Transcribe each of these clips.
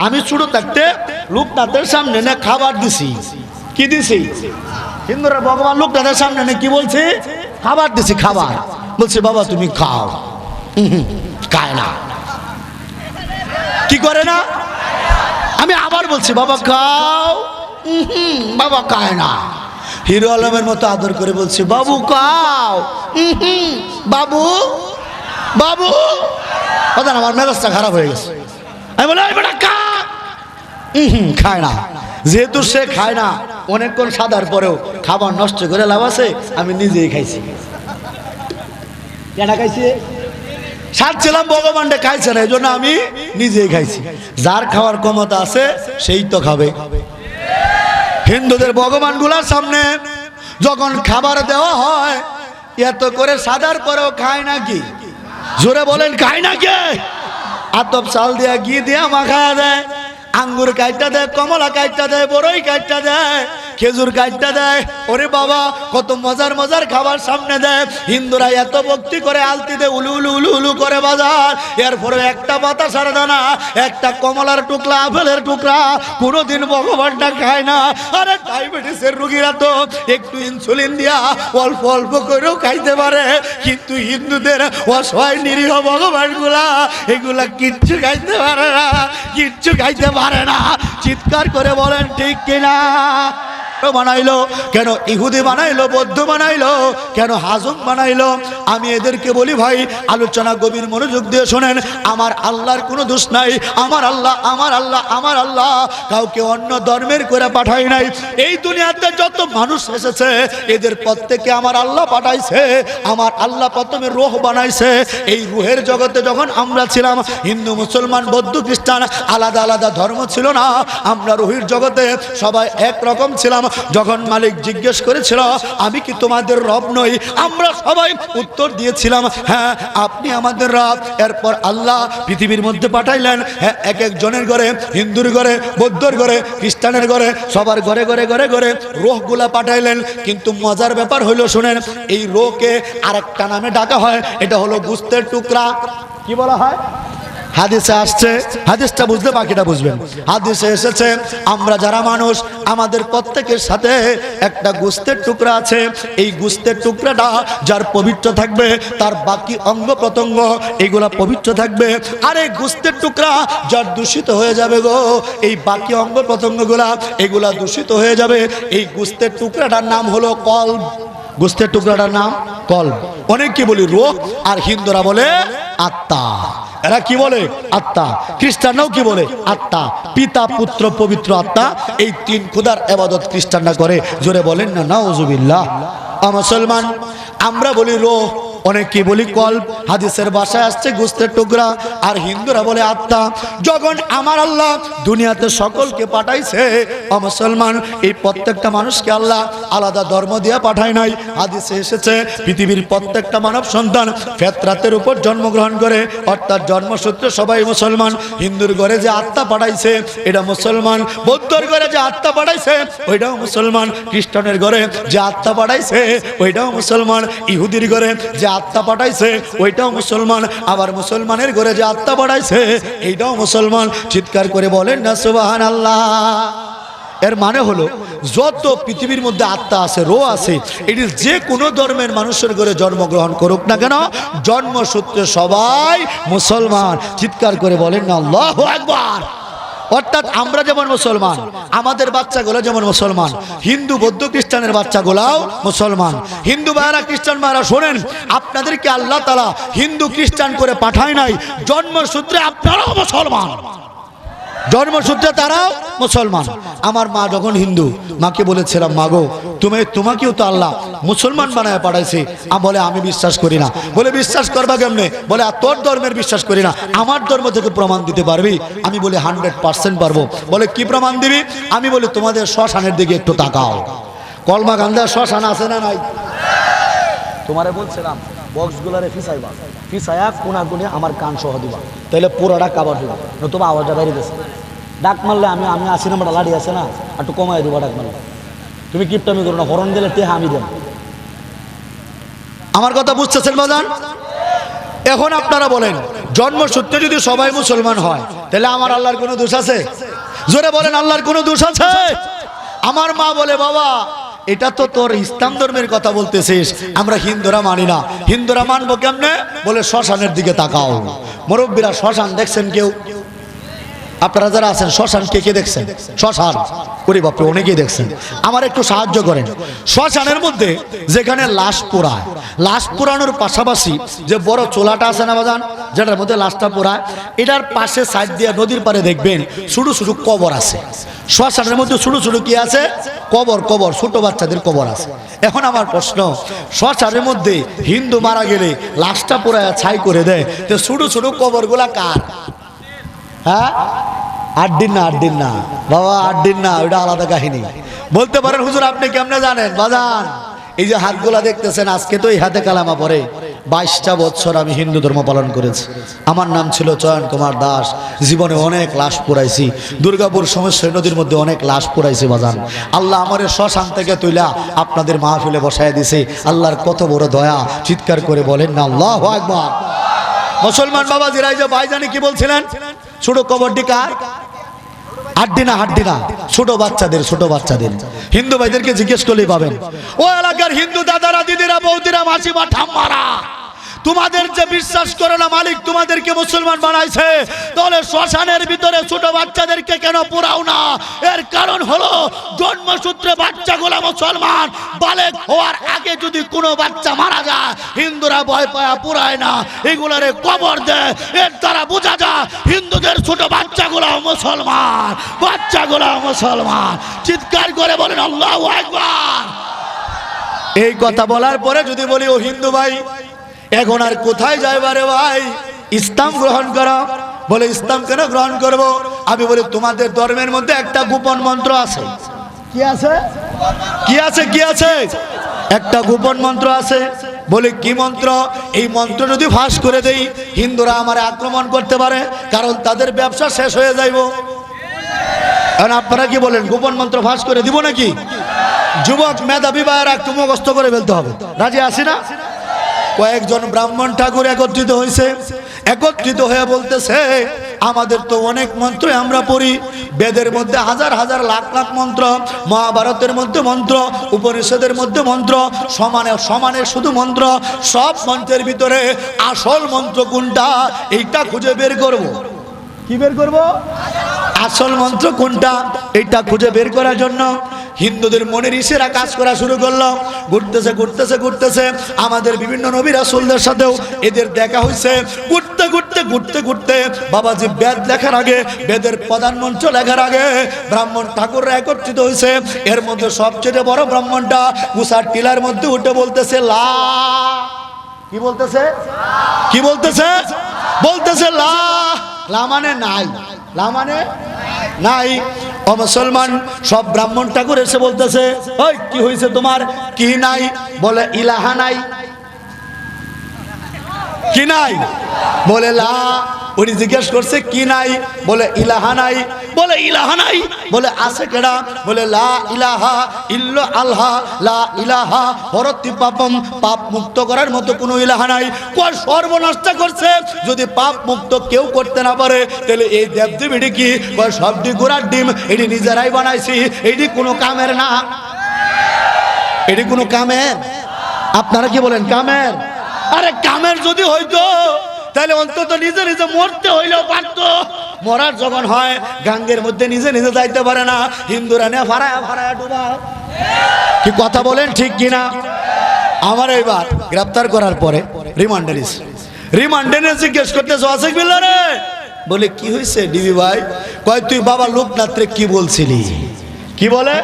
আমি ছোট থাকতে লোকনাথের সামনে না খাবার দিছি। কি দিছি? হিন্দুরা ভগবান লোকনাথের সামনে না কি বলছে? খাবার দিছি, খাবার। বলছে, বাবা, তুমি খাও। খায় না। কি করে না? আমি আবার বলছি, বাবা, খাও। বাবা খায় না। হিরো আলমের মতো আদর করে বলছি, বাবু, খাও। বাবু বাবু। কথা আমার মেজাজটা খারাপ হয়ে গেছে। আমি বলি "এই বেটা, খা। খায় না। যেহেতু সে খায় না অনেকক্ষণ সাদার পরেও খাবার নষ্ট করে লাভ আছে, আমি নিজেই খাইছি। কেনা খাইছি? সাজছিলাম ভগবানটা খাইছে না এই জন্য আমি নিজেই খাইছি। যার খাওয়ার ক্ষমতা আছে, সেই তো খাবে। হিন্দুদের ভগবানগুলার সামনে যখন খাবার দেওয়া হয়, এত করে সাদার পরেও খায় নাকি জোরে বলেন, খায় নাকি আতপ চাল দিয়া ঘি দিয়া মাখায়া দেয়। আঙ্গুর কাইটা দেয় কমলা কাইটা দেয় বড়ই কাইটা দেয়। খেজুর কাইটটা দেয়। ওরে বাবা, কত মজার মজার খাবার সামনে দেয়। হিন্দুরা এত ভক্তি করে আলতিতে উলু উলু উলু উলু করে বাজার। এরপরে একটা পাতা সারা দানা, একটা কমলার টুকরা, আপেলের টুকরা কোনোদিন ভগবানটা খায় না। আরে ডায়াবেটিসের রুগীরা তো একটু ইনসুলিন দিয়া অল্প অল্প করেও খাইতে পারে। কিন্তু হিন্দুদের অসহায় নিরীহ ভগবানগুলা, এগুলা কিচ্ছু খাইতে পারে না, কিচ্ছু খাইতে পারে না। চিৎকার করে বলেন, ঠিক কিনা? বানাইলো, কেন ইহুদি বানাইলো, বৌদ্ধ বানাইলো, কেন হাজম বানাইলো? আমি এদেরকে বলি ভাই, আলোচনা, গভীর মনোযোগ দিয়ে শোনেন। আমার আল্লাহর কোনো দোষ নাই। আমার আল্লাহ আমার আল্লাহ আমার আল্লাহ। কাউকে অন্য ধর্মের করে পাঠাই নাই। এই দুনিয়াতে যত মানুষ এসেছে, এদের প্রত্যেকে আমার আল্লাহ পাঠাইছে। আমার আল্লাহ প্রথমে রোহ বানাইছে। এই রুহের জগতে যখন আমরা ছিলাম, হিন্দু, মুসলমান, বৌদ্ধ, খ্রিস্টান, আলাদা আলাদা ধর্ম ছিল না। আমরা রুহির জগতে সবাই এক রকম ছিলাম। যখন মালিক জিজ্ঞেস করেছিল, আমি কি তোমাদের রব নই? আমরা সবাই উত্তর দিয়েছিলাম হ্যাঁ আপনি আমাদের রব। এরপর আল্লাহ পৃথিবীর মধ্যে পাঠাইলেন হ্যাঁ এক একজনের ঘরে, হিন্দুর ঘরে, বৌদ্ধর ঘরে, খ্রিস্টানের ঘরে, সবার ঘরে ঘরে ঘরে ঘরে রোহগুলা পাঠাইলেন। কিন্তু মজার ব্যাপার হইল, শুনেন, এই রোহকে আরেকটা নামে ডাকা হয়, এটা হলো গুস্তের টুকরা। কি বলা হয়? হাদিসে আসছে, হাদিসটা বুঝলে বাকিটা বুঝবেন। হাদিসে এসেছে, আমরা যারা মানুষ, আমাদের প্রত্যেকের সাথে একটা গুস্তের টুকরা আছে। এই গুস্তের টুকরাটা যার পবিত্র থাকবে, তার বাকি অঙ্গ প্রত্যঙ্গ, এগুলা পবিত্র থাকবে। আর এই গুস্তের টুকরা যার দূষিত হয়ে যাবে গো, এই বাকি অঙ্গ প্রত্যঙ্গগুলা, এগুলা দূষিত হয়ে যাবে। এই গুস্তের টুকরাটার নাম হলো কল গুস্তের টুকরাটার নাম কল অনেক কি বলি রোগ, আর হিন্দুরা বলে আত্মা। এরা কি বলে? আত্মা। খ্রিস্টানরাও কি বলে? আত্মা। পিতা, পুত্র, পবিত্র আত্মা। এই তিন খুদার আবাদত খ্রিস্টানরা করে। জোরে বলেন না না ওজুবিল্লাহ মুসলমান, আমরা বলি রোহ। অনেকে বলি, কল্প। হাদিসের বাসায় আসছে গুস্তের টুকরা, আর হিন্দুরা বলে আত্মা। যখন আমার আল্লাহ দুনিয়াতে সকলকে পাঠাইছে মুসলমান, এই প্রত্যেকটা মানুষকে আল্লাহ আলাদা ধর্ম দিয়ে পাঠায় নাই। হাদিসে এসেছে, পৃথিবীর প্রত্যেকটা মানব সন্তান ফেতরাতের উপর জন্মগ্রহণ করে, অর্থাৎ জন্মসূত্রে সবাই মুসলমান। হিন্দুর ঘরে যে আত্মা পাঠাইছে, এটা মুসলমান। বৌদ্ধর ঘরে যে আত্মা পাঠাইছে, ওইটাও মুসলমান। খ্রিস্টানের ঘরে যে আত্মা পাঠাইছে, ওইটাও মুসলমান। ইহুদির ঘরে যে আত্মা পাঠাইছে, ওইটাও মুসলমান। আবার মুসলমানের ঘরে যে আত্মা পাঠাইছে, এইটাও মুসলমান। চিৎকার করে বলেন না সুবাহান আল্লাহ এর মানে হলো, যত পৃথিবীর মধ্যে আত্মা আছে, রো আছে এটি যে কোনো ধর্মের মানুষের ঘরে জন্মগ্রহণ করুক না কেন, জন্মসূত্রে সবাই মুসলমান। চিৎকার করে বলেন না, আল্লাহ একবার অর্থাৎ আমরা যেমন মুসলমান, আমাদের বাচ্চাগুলো যেমন মুসলমান, হিন্দু, বৌদ্ধ, খ্রিস্টানের বাচ্চাগুলাও মুসলমান। হিন্দু ভাইরা খ্রিস্টান ভাইরা শোনেন, আপনাদেরকে আল্লাহ তালা হিন্দু, খ্রিস্টান করে পাঠায় নাই, জন্মসূত্রে আপনারাও মুসলমান। জন্মসূত্রে তারাও মুসলমান। আমার মা যখন হিন্দু, মাকে বলেছিলাম মাগো তুমি, তোমাকেও তো আল্লাহ মুসলমান বানায় পাঠাইছে। বলে, আমি বিশ্বাস করি না। বলে, বিশ্বাস করবা কেমনে? বলে, আর তোর ধর্মের বিশ্বাস করি না। আমার ধর্ম থেকে প্রমাণ দিতে পারবি? আমি বলি, হান্ড্রেড পার্সেন্ট পারব। বলে, কি প্রমাণ দিবি? আমি বলি, তোমাদের শ্মশানের দিকে একটু তাকাও। কলমা গান্ধার শ্মশান আছে না নাই? তোমারে বলছিলাম বক্সগুলারে ফিসাইবা। ফিসাইয়া কোনা কোনে আমার কান সহ দিবা। তাহলে পুরোটা কাবার দিবা নতুবা আওয়াজটা বেরিয়ে গেছে। ডাক মারলে আমি আমি আশি নম্বর লাড়ি আছে না, একটু কমাই দিবা ডাক মারলে। তুমি কিপটামি করো না, হরণ দিলে টেহা আমি দেব। আমার কথা বুঝতেছেন বাজান? এখন আপনারা বলেন জন্মসূত্রে যদি সবাই মুসলমান হয়, তাহলে আমার আল্লাহর কোনো দোষ আছে? জোরে বলেন, আল্লাহর কোনো দোষ আছে? আমার মা বলে, বাবা এটা তো তোর ইসলাম ধর্মের কথা বলতেছিস, আমরা হিন্দুরা মানি না। হিন্দুরা মানবো কেমনে? বলে শ্মশানের দিকে তাকাও। মুরব্বীরা শ্মশান দেখছেন কেউ? আপনারা যারা আছেন, শ্মশান কে কে দেখছেন? শ্মশান। ওরে বাপরে, অনেকেই দেখছেন। আমার একটু সাহায্য করেন। শ্মশানের মধ্যে যেখানে লাশ পোড়ায়, লাশ পোড়ানোর পাশাপাশি যে বড় চোলাটা আছে না বাজান, যেটার মধ্যে লাশটা পোড়ায়, এটার পাশে সাইড দিয়ে নদীর পারে দেখবেন ছোটো ছোটো কবর আছে। শ্মশানের মধ্যে ছোটো ছোটো কি আছে? কবর কবর, ছোট বাচ্চাদের কবর আছে। এখন আমার প্রশ্ন, শ্মশানের মধ্যে হিন্দু মারা গেলে লাশটা পোড়ায়, ছাই করে দেয়, তো ছোটো ছোটো কবরগুলা কার? হ্যাঁ? আট না আট না। বাবা আট না, ওইটা আলাদা কাহিনী। বলতে পারেন, হুজুর, আপনি কেমনে জানেন? বাজান, এই যে হাতগুলা দেখতেছেন, আজকে তো এই হাতে কালামা পরে বাইশটা বছর আমি হিন্দু ধর্ম পালন করেছি। আমার নাম ছিল চয়ন কুমার দাস। জীবনে অনেক লাশ পোড়াইছি দুর্গাপুর সমস্যা নদীর মধ্যে অনেক লাশ পোড়াইছি বাজান। আল্লাহ আমার শ্মশান থেকে তুইলা আপনাদের মাহফিলে বসায় দিছে। আল্লাহর কত বড় দয়া, চিৎকার করে বলেন না, আল্লাহ একবার মুসলমান বাবা জিরাই যে ভাইজানি কি বলছিলেন? ছোট কবরটি কার? হাড্ডি না হাড্ডি না। ছোট বাচ্চাদের ছোট বাচ্চাদের। হিন্দু ভাইদেরকে জিজ্ঞেস করলেই পাবেন। ও এলাকার হিন্দু দাদারা, দিদিরা, বৌদিরা, মাসিমা, ঠাম্মারা। তোমাদের যে বিশ্বাস করো না মালিক, তোমাদেরকে মুসলমান বানাইছে। তাহলে শ্মশানের ভিতরে ছোট বাচ্চাদেরকে কেন পোড়াও না? এর কারণ হলো, জন্মসূত্রে বাচ্চাগুলা মুসলমান, বালেক হওয়ার আগে যদি কোনো বাচ্চা মারা যায়, হিন্দুরা ভয় পায়া পুরায় না। এগুলারে কবর দেয় এর দ্বারা বোঝা যায়, হিন্দুদের ছোট বাচ্চাগুলা মুসলমান বাচ্চাগুলা মুসলমান। চিৎকার করে বলেন, আল্লাহ একবার এই কথা বলার পরে যদি বলি, ও হিন্দু ভাই এখন আর কোথায় যাইবারে ভাই? ইসলাম গ্রহণ করো। বলে ইসলাম কেন গ্রহণ করব? আমি বলি তোমাদের ধর্মের মধ্যে একটা গোপন মন্ত্র আছে। কি আছে? কি আছে কি আছে? একটা গোপন মন্ত্র আছে। বলে কি মন্ত্র? এই মন্ত্র যদি ফাঁস করে দেই হিন্দুরা আমার আক্রমণ করতে পারে কারণ তাদের ব্যবসা শেষ হয়ে যাইব। এখন আপনারা কি বলেন গোপন মন্ত্র ফাঁস করে দিব নাকি? যুবক মেধাবী ভাইয়েরা একটু মুখস্থ করে ফেলতে হবে। রাজি আসি না? কয়েকজন ব্রাহ্মণ ঠাকুর একত্রিত হয়েছে। একত্রিত হয়ে বলতেছে আমাদের তো অনেক মন্ত্র আমরা পড়ি। বেদের মধ্যে হাজার হাজার লাখ লাখ মন্ত্র মহাভারতের মধ্যে মন্ত্র উপনিষদের মধ্যে মন্ত্র সমানে সমানে শুধু মন্ত্র সব মন্ত্রের ভিতরে আসল মন্ত্র কোনটা এইটা খুঁজে বের করব। কি বের করব? আসল মন্ত্র কোনটা এইটা খুঁজে বের করার জন্য হিন্দুদের মনের ইসেরা কাজ করা শুরু করল। ঘুরতেছে ঘুরতেছে ঘুরতেছে। আমাদের বিভিন্ন নবী রাসুলদের সাথেও এদের দেখা হয়েছে। ঘুরতে ঘুরতে ঘুরতে ঘুরতে বাবাজি বেদ লেখার আগে, বেদের প্রধান মন্ত্র লেখার আগে ব্রাহ্মণ ঠাকুররা একত্রিত হয়েছে। এর মধ্যে সবচেয়ে বড় ব্রাহ্মণটা উষার টিলার মধ্যে উঠে বলতেছে, লা। কি বলতেছে? কি বলতেছে? বলতেছে, লা। লা মানে নাই। লা মানে নাই। ও মুসলমান, সব ব্রাহ্মণ ঠাকুর এসে বলতেছে, ওই, কি হয়েছে তোমার? কি নাই? বলে, ইলাহা নাই। কি নাই? বলে, লা। উনি জিজ্ঞেস করছে, কি নাই? বলে, ইলাহা নাই। বলে, ইলাহা নাই? বলে, আছে কেডা? বলে, লা ইলাহা ইল্ল আল্লাহ লা ইলাহা হরতি পাপম পাপ মুক্ত করার মতো কোনো ইলাহা নাই। কয়, সর্বনাশটা করছে। যদি পাপ মুক্ত কেউ করতে না পারে, তাহলে এই দেবদেবীটি কি? কয়, সবটি গোড়ার ডিম, এটি নিজেরাই বানাইছি। এটি কোনো কামের না। এটি কোনো কামের। আপনারা কি বলেন, কামের? আরে কামের যদি হইতো, তাহলে অন্তত নিজে নিজে মরতে হইলেও পারতো। মরার যখন হয়, গাঙ্গের মধ্যে নিজে নিজে যাইতে পারে না। হিন্দুরা নে ভাড়ায় ফারায় ডুবায় কি কথা বলেন, ঠিক কিনা? আমার এইবার গ্রেপ্তার করার পরে রিমান্ডার রিমান্ডে জিজ্ঞেস করতে আসিক বিল্লা রে? বলে, কি হয়েছে ডিবি ভাই? কয়, তুই বাবা লোকনাথরে কি বলছিলি? কি বলে?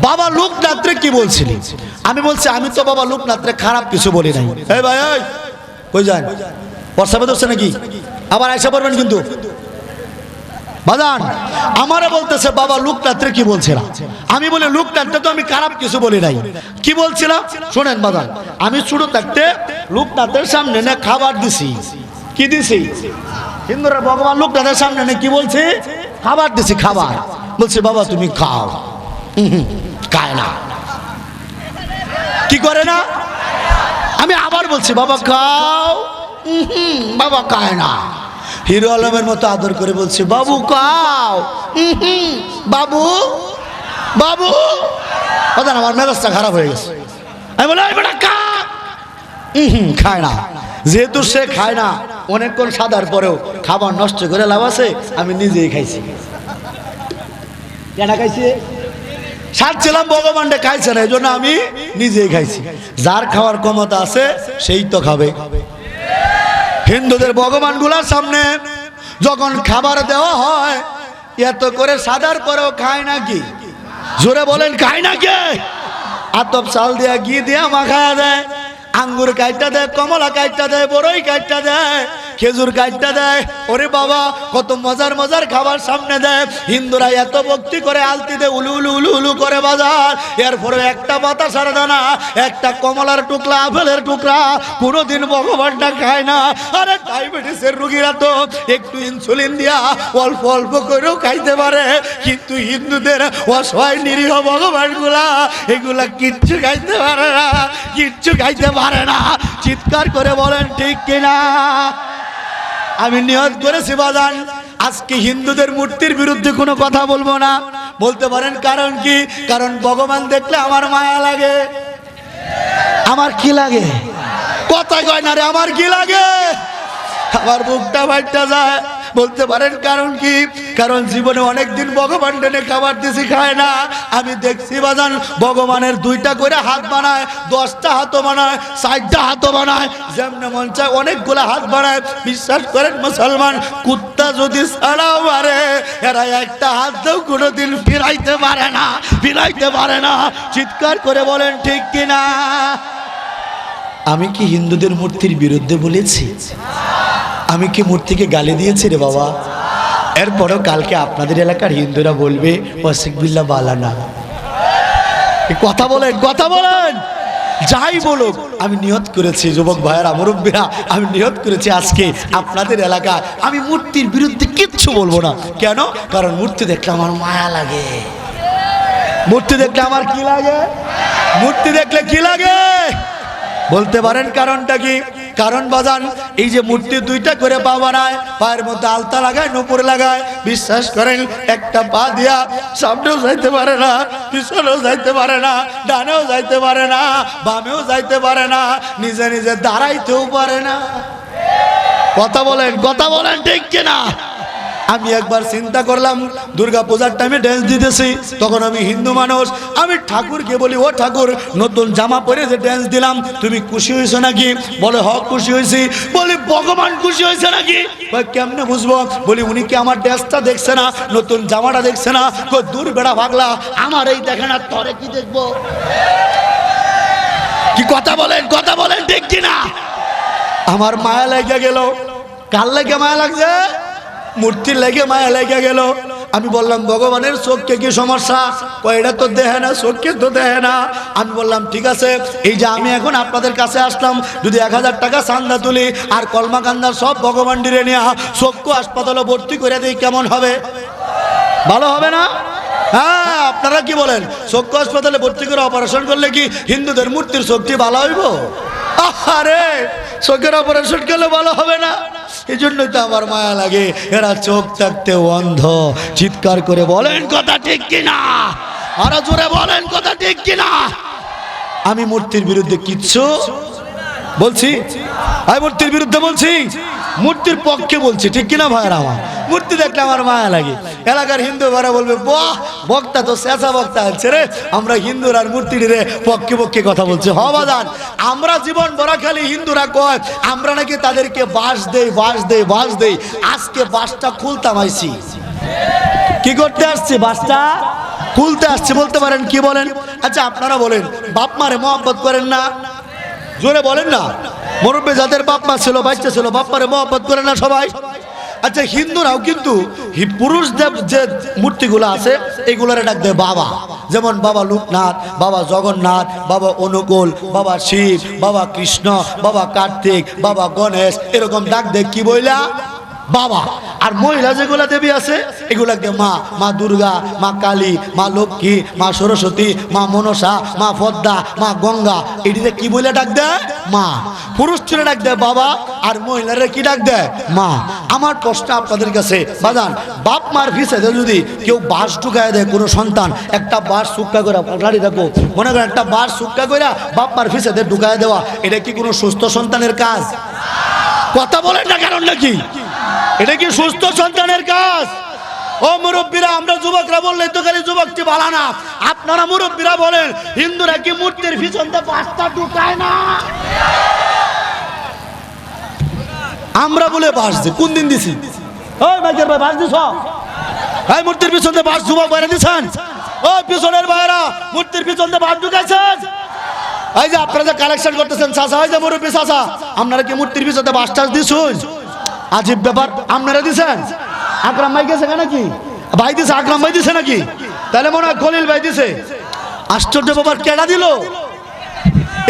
বাবা লোকনাথরে কি বলছিলি? আমি বলছি আমি তো বাবা লোকনাথরে খারাপ কিছু বলি নাই। এই ভাই এই। কই যান? বর্ষা বেদছে নাকি? আবার আয়সা পড়বেন কিন্তু। বাজান আমারে বলতেছে বাবা লোকনাথরে কি বলছিলাম আমি বলি লোকনাথরে তো আমি খারাপ কিছু বলি নাই। কি বলছিলাম শোনেন বাজান আমি ছোট থাকতে লোকনাথের সামনে না খাবার দিছি। কি দিছি? হিন্দুরা ভগবান লোকনাথের সামনে না কি বলছে? খাবার দিছি খাবার। বলছে বাবা তুমি খাও। হুম, হুম, খায় না কি করে না? আমি আবার বলছি বাবা খাও বাবা কায় না হিরো আলমের মতো আদর করে বলছি বাবু উহুম, বাবু? বাবু? কথা আমার মেজাজটা খারাপ হয়ে গেছে। আমি বলে কা? হুম খায় না যেহেতু সে খায় না অনেকক্ষণ সাদার পরেও খাবার নষ্ট করে লাভ আছে আমি নিজেই খাইছি। কেনা খাইছি? সারছিলাম ভগবানটা খাইছে না এই জন্য আমি নিজেই খাইছি। যার খাওয়ার ক্ষমতা আছে, সেই তো খাবে। হিন্দুদের ভগবানগুলোর সামনে যখন খাবার দেওয়া হয়, এত করে সাদার পরেও খায় নাকি? জোরে বলেন, খায় নাকি? আতপ চাল দিয়া, ঘি দিয়া মাখায়া দেয়, আঙ্গুর কাইটটা দেয়, কমলা কাইটটা দেয় বড়ই কাইটটা দেয় খেজুর কাইটটা দেয়। ওরে বাবা, কত মজার মজার খাবার সামনে দেয়। হিন্দুরা এত ভক্তি করে আলতি দেয় উলু উলু উলু উলু করে বাজার। এরপরে একটা বাতাস আর দানা, একটা কমলার টুকরা, আপেলের টুকরা। কোনোদিন ভগবানটা খায় না। আরে ডায়াবেটিসের রুগীরা তো একটু ইনসুলিন দিয়া অল্প অল্প করেও খাইতে পারে। কিন্তু হিন্দুদের অসহায় নিরীহ ভগবানগুলা, এগুলা কিচ্ছু খাইতে পারে না, কিচ্ছু খাইতে পারে না। চিৎকার করে বলেন, ঠিক কিনা? আমি নিয়ত করেছি বাজান। আজকে হিন্দুদের মূর্তির বিরুদ্ধে কোনো কথা বলব না। বলতে পারেন কারণ কি? কারণ ভগবান দেখলে আমার মায়া লাগে। আমার কি লাগে? কথা কয় না রে, আমার কি লাগে? আমার বুকটা ভাইটা যায়। বলতে পারেন কারণ কি? কারণ জীবনে অনেক দিন ভগবান টেনে খাবার দিছি, খায় না। আমি দেখছি বাজান, ভগবানের দুইটা করে হাত বানায়, দশটা হাতও বানায়, ষাটটা হাতও বানায়। যেমনে মন চায় অনেকগুলো হাত বানায় বিশ্বাস করেন মুসলমান, কুত্তা যদি ছাড়াও মারে, এরা একটা হাতও কোনোদিন ফিরাইতে পারে না, ফিরাইতে পারে না। চিৎকার করে বলেন, ঠিক কিনা? আমি কি হিন্দুদের মূর্তির বিরুদ্ধে বলেছি? আমি কি মূর্তিকে গালি দিয়েছি রে বাবা? এরপরও কালকে আপনাদের এলাকার হিন্দুরা বলবে ওয়াসিকবিল্লা বালানা কথা বলেন কথা বলেন। যাই বলুক, আমি নিয়ত করেছি, যুবক ভাইয়েরা, মুরব্বীরা, আমি নিয়ত করেছি আজকে আপনাদের এলাকায়। আমি মূর্তির বিরুদ্ধে কিচ্ছু বলব না। কেন? কারণ মূর্তি দেখলে আমার মায়া লাগে। মূর্তি দেখলে আমার কি লাগে? মূর্তি দেখলে কি লাগে? বলতে পারেন কারণটা কি? কারণ বাজান, এই যে মূর্তি দুইটা করে পা বানায়, পায়ের মধ্যে আলতা লাগায়, নুপুর লাগায়, বিশ্বাস করেন, একটা পা দিয়া সামনেও যাইতে পারে না, পিছনেও যাইতে পারে না, ডানেও যাইতে পারে না, বামেও যাইতে পারে না, নিজে নিজে দাঁড়াইতেও পারে না। কথা বলেন কথা বলেন ঠিক কিনা? আমি একবার চিন্তা করলাম দুর্গা পূজার টাইমে ড্যান্স দিতেছি, তখন আমি হিন্দু মানুষ, আমি ঠাকুরকে বলি, ও ঠাকুর, নতুন জামা পরে যে ড্যান্স দিলাম, তুমি খুশি হয়েছো নাকি? বলে হ খুশি হয়েছি। বলি, ভগবান খুশি হয়েছে নাকি? কেমনে বুঝব? বলি, উনি কি আমার ড্যান্সটা দেখছে না, নতুন জামাটা দেখছে না? দূর বেড়া ভাগলা আমার এই দেখে না, তরে কি দেখব? কি কথা বলেন কথা বলেন ঠিক কিনা? আমার মায়া লেগে গেল। কার লেগে মায়া লাগছে? মূর্তির লেগে মায়া লেগে গেল। আমি বললাম, ভগবানের চোখকে কি সমস্যা? এটা তো দেহে না, চোখকে তো দেহে না। আমি বললাম, ঠিক আছে, এই যে আমি এখন আপনাদের কাছে আসলাম, যদি এক হাজার টাকা চান্দা তুলি আর কলমা কান্দার সব ভগবান ডিরে নিয়ে চক্ষু হাসপাতালে ভর্তি করে দিই, কেমন হবে? ভালো হবে না? হ্যাঁ আপনারা কি বলেন? চক্ষু হাসপাতালে ভর্তি করে অপারেশন করলে কি হিন্দুদের মূর্তির শক্তি ভালো হইব? আরে চোখের অপারেশন করলে ভালো হবে না? এই জন্যই তো আমার মায়া লাগে। এরা চোখ থাকতে অন্ধ। চিৎকার করে বলেন কথা ঠিক কিনা? আরও জোরে বলেন কথা ঠিক কিনা? আমি মূর্তির বিরুদ্ধে কিচ্ছু বলছি? আমি মূর্তির বিরুদ্ধে বলছি? মূর্তির পক্ষে বলছি। ঠিক কিনা ভাইরা আমার? মূর্তি দেখলে আমার মায়া লাগে। এলাকার হিন্দু ভাইরা বলবে, বাহ, বক্তা তো শেষা বক্তা আছে রে। আমরা হিন্দুর আর মূর্তির রে পক্ষে পক্ষে কথা বলছি। হবাদান আমরা জীবন বড় খালি হিন্দুরা কয়, আমরা নাকি তাদেরকে বাস দেই বাস দেই বাস দেই। আজকে বাসটা খুলতাম আইছি। কি করতে আসছে? বাসটা খুলতে আসছে, বলতে পারেন, কি বলেন? আচ্ছা আপনারা বলেন, বাপ মারে মহব্বত করেন না? জোরে বলেন না। মুরব্বী, যাদের বাপ মা ছিল, বাচ্চা ছিল, বাপ মারে মহব্বত করে না সবাই? আচ্ছা হিন্দুরাও কিন্তু হি- পুরুষদের যে মূর্তিগুলো আছে, এগুলোর ডাক দেয় বাবা। যেমন বাবা লোকনাথ, বাবা জগন্নাথ, বাবা অনুকূল, বাবা শিব, বাবা কৃষ্ণ, বাবা কার্তিক, বাবা গণেশ, এরকম ডাক দেয় কি বইলা? বাবা। আর মহিলা যেগুলা দেবী আছে এগুলাকে মা। মা দুর্গা, মা কালী, মা লক্ষ্মী, মা সরস্বতী, মা মনসা, মা পদ্মা, মা গঙ্গা। এটিতে কি বলে ডাক দেয়? মা। পুরুষ ছেলে ডাক দেয় বাবা, আর মহিলারা কি ডাক দেয়? মা। আমার প্রশ্ন আপনাদের কাছে। বাজান, বাপ মার ভিসেতে যদি কেউ বাস ঢুকায় দেয়, কোনো সন্তান, একটা বাস সুক্কা করে গাড়ি দেখো, মনে করেন একটা বাস সুক্কা করে বাপ মার ভিসেতে ঢুকায় দেওয়া, এটা কি কোনো সুস্থ সন্তানের কাজ? কথা বলেন না কারণ নাকি? এটা কি সুস্থ সন্তানের কাজ? ও মুরব্বীরা, আমরা যুবকরা বললে তো খালি যুবকটি বালা না। আপনারা মুরব্বীরা বলেন, হিন্দুরা কি মূর্তির পিছনতে পাঁচটা ঢুকায় না? আমরা বলে বাস দিই কোন দিন দিছি? ওই মাইকের ভাই বাস দিছ? এই মূর্তির পিছনে বাস যুবক বাইরে দিছেন? ও পিছনের বাইরা মূর্তির পিছনে বাস ঢুকাইছেন? এই যে আপনারা যে কালেকশন করতেছেন চাচা এই যে মুরব্বী চাচা আপনারা কি মূর্তির পিছনে বাস টাস দিছুন? আজীব ব্যাপার আপনারা দিছেন? আকরাম ভাই গেছে নাকি? ভাই দিছে আকরাম ভাই দিছে নাকি? তাহলে মনে হয় খলিল ভাই দিছে। আশ্চর্য ব্যাপার কেডা দিল?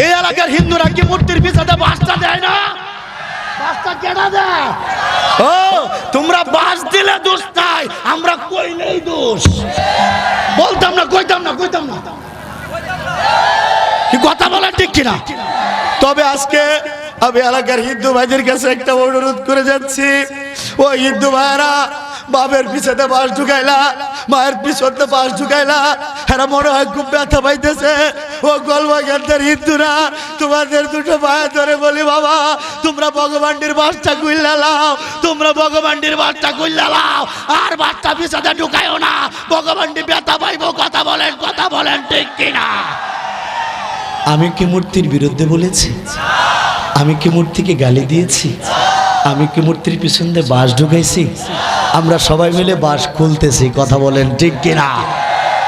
এই এলাকার হিন্দুরা কি মূর্তির পিছনে বাসটা দেয় না? বাসটা কেডা দেয় ও তোমরা বাস দিলে দোষ নাই আমরা কইলেই দোষ। বলতাম না কইতাম না কইতাম না। কি কথা বলা ঠিক কিনা? তবে আজকে আমি এলাকার হিন্দু ভাইদের কাছে একটা অনুরোধ করে যাচ্ছি। ও হিন্দু ভাইরা বাপের পিছনে বাস ঢুকাইলা মায়ের পিছনে বাস ঢুকাইলা এরা মনে হয় খুব ব্যথা পাইতেছে। ও গলবাগানদের হিন্দুরা, তোমাদের দুটো পায়ে ধরে বলি, বাবা, তোমরা ভগবানটির বাসটা কুইল্লা লাও, তোমরা ভগবানটির বাসটা কুইল্লা লাও, আর বাসটা পিছনে ঢুকাইও না। ভগবানটি ব্যথা পাইবো, কথা বলেন কথা বলেন, ঠিক কিনা? আমি কি মূর্তির বিরুদ্ধে বলেছি? আমি কি মূর্তিকে গালি দিয়েছি? আমি কি মূর্তির পিছন দিয়ে বাস ঢুকাইছি? আমরা সবাই মিলে বাস খুলতেছি, কথা বলেন, ঠিক কিনা?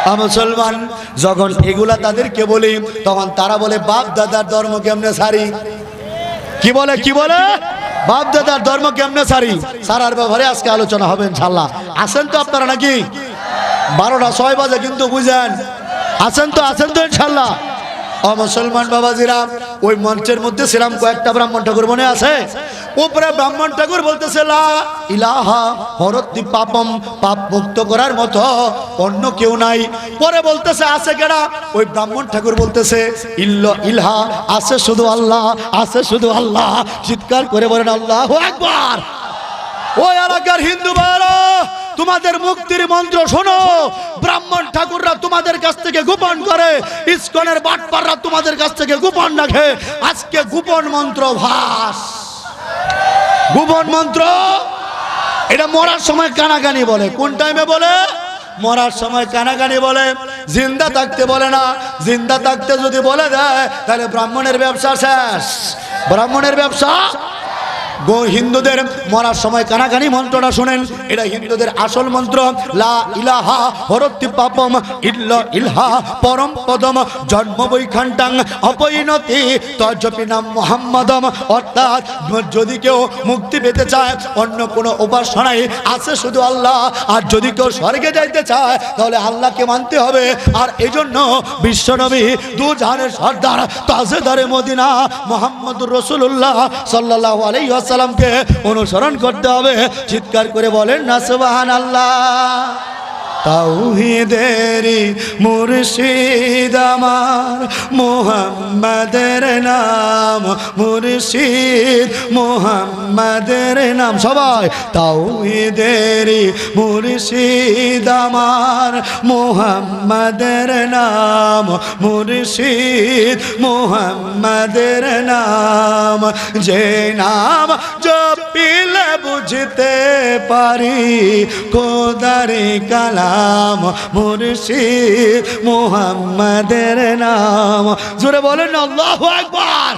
মুসলমান, যখন এগুলা তাদেরকে বলি, তখন তারা বলে, বাপ দাদার ধর্ম কেমনে সারি? কি বলে কি বলে? বাপ দাদার ধর্ম কেমনে সারি? সারার ব্যাপারে আজকে আলোচনা হবে, ইনশাল্লাহ। আসেন তো আপনারা নাকি? বারোটা ছয় বাজে কিন্তু বুঝেন। আছেন তো আছেন তো, ইনশাল্লাহ। ও মুসলমান বাবাজিরা, ওই মঞ্চের মধ্যে ছিলাম কয়েকটা ব্রাহ্মণ ঠাকুর মনে আছে? উপরে ব্রাহ্মণ ঠাকুর বলতেছে, লা ইলাহা হরতি পাপম, পাপ মুক্ত করার মতো অন্য কেউ নাই। পরে বলতেছে, আছে কেডা? ওই ব্রাহ্মণ ঠাকুর বলতেছে, ইল্ল, ইলহা, আছে শুধু আল্লাহ, আছে শুধু আল্লাহ। চিৎকার করে বলেন, আল্লাহ একবার ওই এলাকার হিন্দু ভাইরা তোমাদের মুক্তির মন্ত্র শোনো। ব্রাহ্মণ ঠাকুররা তোমাদের কাছ থেকে গোপন করে, ইস্কনের বাটপাররা তোমাদের কাছ থেকে গোপন রাখে। আজকে গোপন মন্ত্র ভাস। গোপন মন্ত্র। এটা মরার সময় কানাকানি বলে। কোন টাইমে বলে? মরার সময় কানাকানি বলে। জিন্দা থাকতে বলে না। জিন্দা থাকতে যদি বলে দেয়, তাহলে ব্রাহ্মণের ব্যবসা শেষ। ব্রাহ্মণের ব্যবসা গো হিন্দুদের মরার সময় কানাকানি মন্ত্রটা শুনেন। এটা হিন্দুদের আসল মন্ত্র। লা ইলাহা হরতি পাপম ইল্ল ইলহা পরম পদম জন্ম অপরিণতি তজপি নাম মোহাম্মদম। অর্থাৎ যদি কেউ মুক্তি পেতে চায়, অন্য কোনো উপাসনায় আছে শুধু আল্লাহ। আর যদি কেউ স্বর্গে যাইতে চায়, তাহলে আল্লাহকে মানতে হবে। আর এই জন্য বিশ্বনবী দু জাহানের সর্দার তাজেদারে মদিনা মোহাম্মদুর রসুল্লাহ সাল্লাহ আলাইসাল্লামকে অনুসরণ করতে হবে। চিৎকার করে বলেন না সুবাহান আল্লাহ তাওহিদেরি মুর্শিদ আমার, মোহাম্মদের নাম, মুর্শিদ মোহাম্মদের নাম। সবাই, তাওহিদেরি মুর্শিদ আমার, মোহাম্মদের নাম, মুর্শিদ মোহাম্মদের নাম। যে নাম জপিলে বুঝতে পারি, কোদারি কালাম মুর্শিদ মোহাম্মদের নাম। জোরে বলেন আল্লাহু আকবার।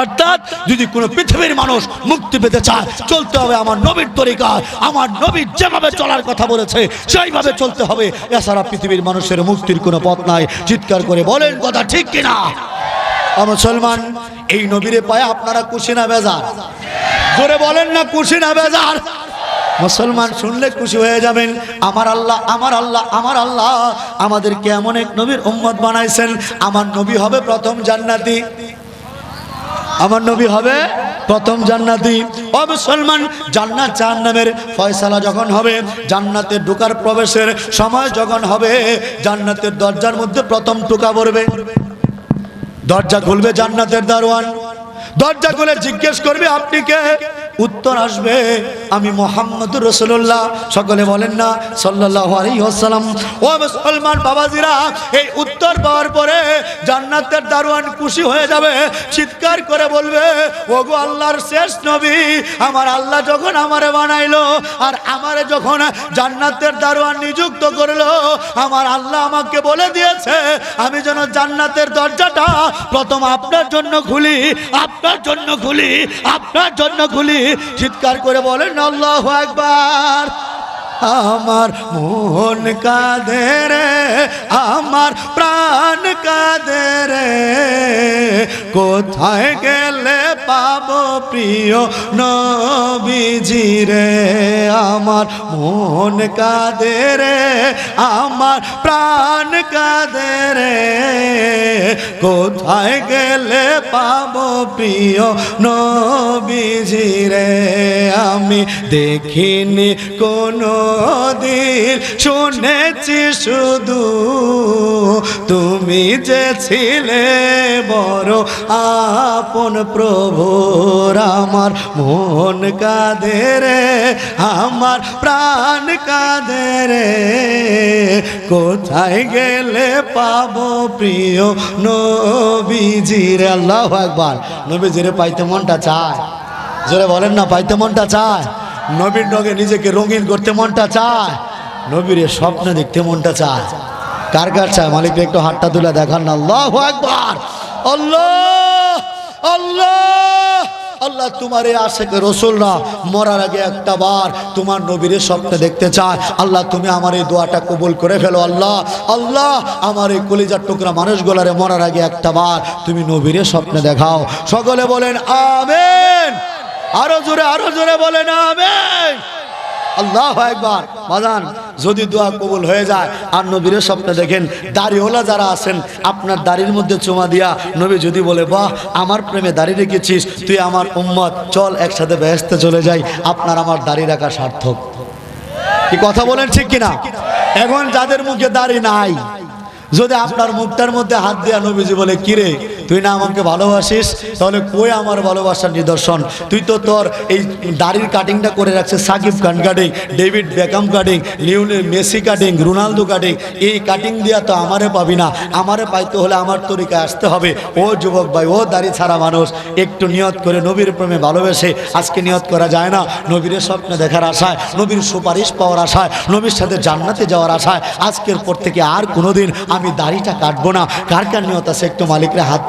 অর্থাৎ যদি কোনো পৃথিবীর মানুষ মুক্তি পেতে চায়, চলতে হবে আমার নবীর তরিকায়। আমার নবীর যেভাবে চলার কথা বলেছে, সেইভাবে চলতে হবে। এছাড়া পৃথিবীর মানুষের মুক্তির কোনো পথ নাই। চিৎকার করে বলেন কথা ঠিক কিনা? মুসলমান, এই নবীরে পায়ে আপনারা খুশি না বেজার। জোরে বলেন না খুশি না বেজার। মুসলমান শুনলে খুশি হয়ে যাবেন। আমার আল্লাহ আমার আল্লাহ আমার আল্লাহ, আমাদেরকে এমন এক নবীর উম্মত বানাইছেন। আমার নবী হবে প্রথম জান্নাতি। আমার নবী হবে প্রথম জান্নাতি। ও মুসলমান, জান্নাত জাহান্নামের ফয়সালা যখন হবে, জান্নাতে ঢোকার প্রবেশের সময় যখন হবে, জান্নাতের দরজার মধ্যে প্রথম টুকা পড়বে। দরজা খুলবে জান্নাতের দারোয়ান। দরজা খুলে জিজ্ঞেস করবে, আপনি কে? উত্তর আসবে। আমি মোহাম্মদ রসুল্লাহ সকলে বলেন না সাল্লাহ আলাইসাল্লাম ও মুসলমান বাবাজিরা, এই উত্তর পাওয়ার পরে জান্নাতের দারোয়ান খুশি হয়ে যাবে, চিৎকার করে বলবে, ওগো আল্লাহর শেষ নবী, আমার আল্লাহ যখন আমারে বানাইলো, আর আমারে যখন জান্নাতের দারোয়ান নিযুক্ত করল, আমার আল্লাহ আমাকে বলে দিয়েছে, আমি যেন জান্নাতের দরজাটা প্রথম আপনার জন্য খুলি, আপনার জন্য খুলি, আপনার জন্য খুলি। চিৎকার করে বলেন আল্লাহ একবার আমার মন কাঁদে রে, আমার প্রাণ কাঁদে রে। কোথায় গেলে পাবো প্রিয় নবীজি রে? আমার মন কাঁদে রে, আমার প্রাণ কাঁদে রে। কোথায় গেলে পাবো প্রিয় নবীজি রে? আমি দেখিনি কোনো দিন শুনেছি শুধু, তুমি যে ছিলে বড় আপন প্রভুর, আমার মন কাঁদে রে, আমার প্রাণ কাঁদে রে। কোথায় গেলে পাবো প্রিয় নবীজিরে আল্লাহ একবার নবীজিরে পাইতে মনটা চায়। জোরে বলেন না, পাইতে মনটা চায়। নবীর নগে নিজেকে রঙিন করতে মনটা চায়, নবীর স্বপ্ন দেখতে মনটা চায়। কার কার চায়? মালিক একটু হাতটা তুলে দেখান। না আল্লাহ একবার আল্লাহ! আল্লাহ! তোমার এই আশেকে রসুলরা মরার আগে একটা বার তোমার নবীর স্বপ্ন দেখতে চায়। আল্লাহ, তুমি আমার এই দোয়াটা কবুল করে ফেলো, আল্লাহ। আল্লাহ, আমার এই কলিজার টুকরা মানুষগুলারে মরার আগে একটা বার তুমি নবীর স্বপ্নে দেখাও। সকলে বলেন, আমেন! আরও জোরে আরও জোরে বলেন, আমেন। আল্লাহ একবার বাজান যদি দোয়া কবুল হয়ে যায়, আর নবীর স্বপ্নে দেখেন দাড়িওয়ালা যারা আছেন, আপনার দাড়ির মধ্যে চুমা দিয়া নবী যদি বলে, বাহ, আমার প্রেমে দাড়ি রেখেছিস, তুই আমার উম্মত, চল একসাথে বেহেস্তে চলে যাই, আপনার আমার দাড়ি রাখা সার্থক। কি কথা বলেন ঠিক কিনা? এখন যাদের মুখে দাড়ি নাই, যদি আপনার মুখটার মধ্যে হাত দেওয়া নবীজি বলে, কিরে তুই না আমাকে ভালোবাসিস, তাহলে কই আমার ভালোবাসার নিদর্শন? তুই তো তোর এই দাড়ির কাটিংটা করে রাখছে Shakib Khan cutting David Beckham cutting Lionel Messi cutting Ronaldo cutting এই কাটিং দিয়া তো আমারে পাবি না। আমারে পাইতে হলে আমার তরিকায় আসতে হবে। ও যুবক ভাই, ও দাড়ি ছাড়া মানুষ, একটু নিয়ত করে নবীর প্রেমে ভালোবেসে, আজকে নিয়ত করা যায় না। নবীর স্বপ্ন দেখার আশায়, নবীর সুপারিশ পাওয়ার আশায়, নবীর সাথে জান্নাতে যাওয়ার আশায়, আজকের পর থেকে আর কোনোদিন আমি দাড়িটা কাটবো না। কার কার নিয়ত আছে একটু মালিকরা হাত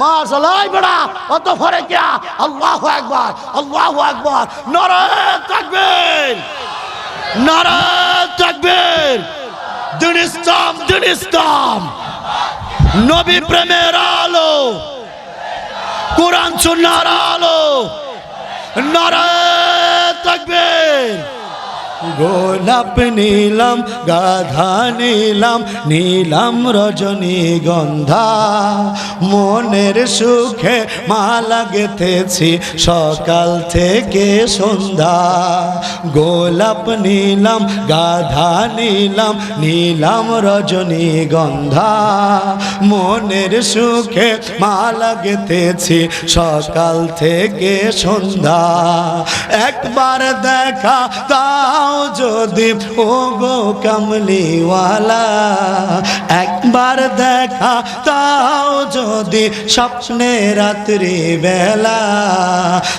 মাশাআল্লাহ বেড়া, অত ফরে কিয়া? আল্লাহু আকবার আল্লাহু আকবার। নারায়ে তাকবীর নারায়ে তাকবীর। দিন ইসলাম দিন ইসলাম। নবী প্রেমের আলো, কোরআন সুন্নাহর আলো। নারায়ে তাকবীর। গোলাপ নিলাম, গাধা নিলাম নিলাম রজনী গন্ধা। মনের সুখে মা গেথেছি সকাল থেকে সন্ধ্যা। গোলাপ নিলাম, গাধা নিলাম নিলাম রজনী গন্ধা। মনের সুখে মালা গেথেছি সকাল থেকে সন্ধ্যা। একবার দেখা তাও যদি ও গো একবার দেখা তাও যদি স্বপ্নে রাত্রি বেলা,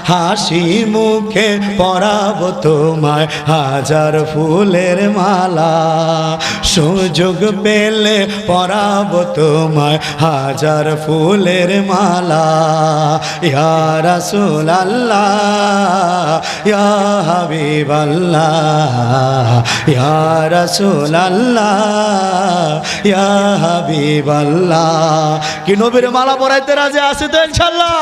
হাসি মুখে পরাব তোমায় হাজার ফুলের মালা, সুযোগ পেলে পরাব তোমায় হাজার ফুলের মালা, ইয়া রাসূল ইয়া হাবিব আল্লাহ রাসূল আল্লাহ হাবিব আল্লাহ কি নবীর মালা পরাইতে রাজি আছে তো ইনশাআল্লাহ?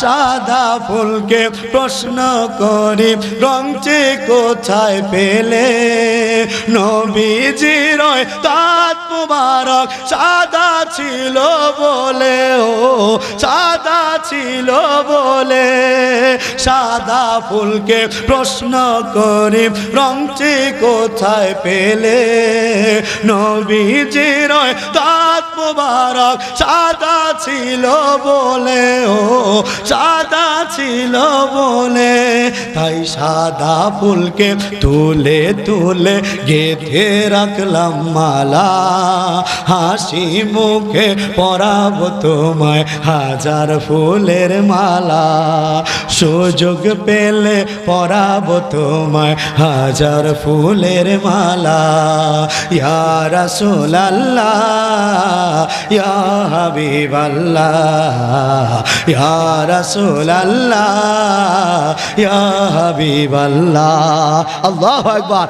সাদা ফুলকে প্রশ্ন করি রংচে কোথায় পেলে? নবীজির তাত মুবারক সাদা ছিল বলে, ও সাদা ছিল বলে। সাদা ফুলকে প্রশ্ন করি রংচে কোথায় পেলে? নবীজির তাত মুবারক সাদা ছিল বলে, ও সাদা ছিল বলে, তাই সাদা ফুলকে তুলে তুলে গেঁথে রাখলাম মালা। হাসি মুখে পরাব তোমায় হাজার ফুলের মালা। সুযোগ পেলে পরাব তোমায় হাজার ফুলের মালা। ইয়া রাসূল আল্লাহ ইয়া হাবিব আল্লাহ ইয়া রাসূল আল্লাহ হাবিব আল্লাহ আল্লাহু আকবার।